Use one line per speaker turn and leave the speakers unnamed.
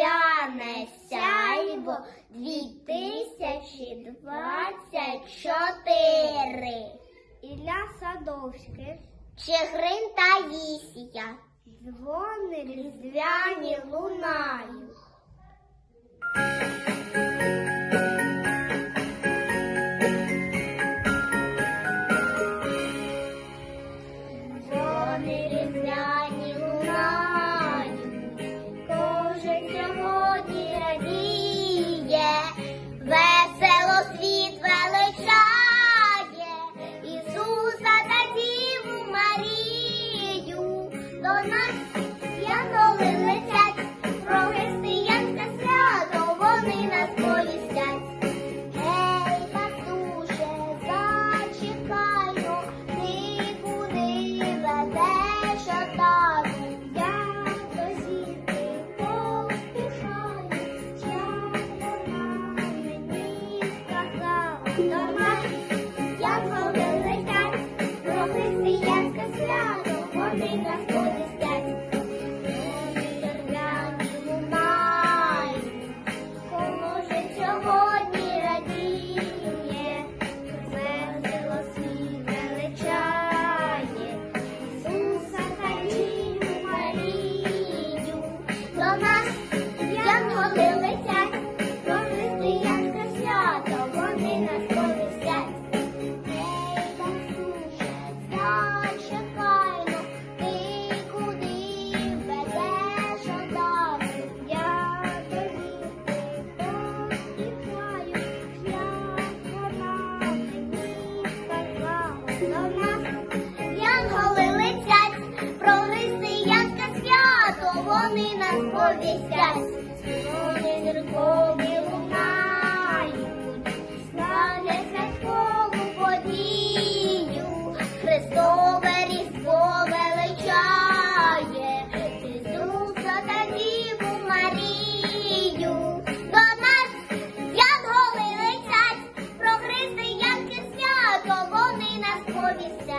різдвяне сяйво 2024.
Ілля Садовський,
Чигрин Таїсія,
дзвони різдвяні лунають.
янголи летять, про свято вони нас повістять. Гей, пастуже, зачекайно, ти куди ведеш отару. Я до зірки поспішаю, я. вони нам повісять, вони зіркові лунають, ставлять святкову подію, Христове різдво величає, Ісуса та Діву Марію. До нас янголи летять, про християнки свято, вони нас повісять.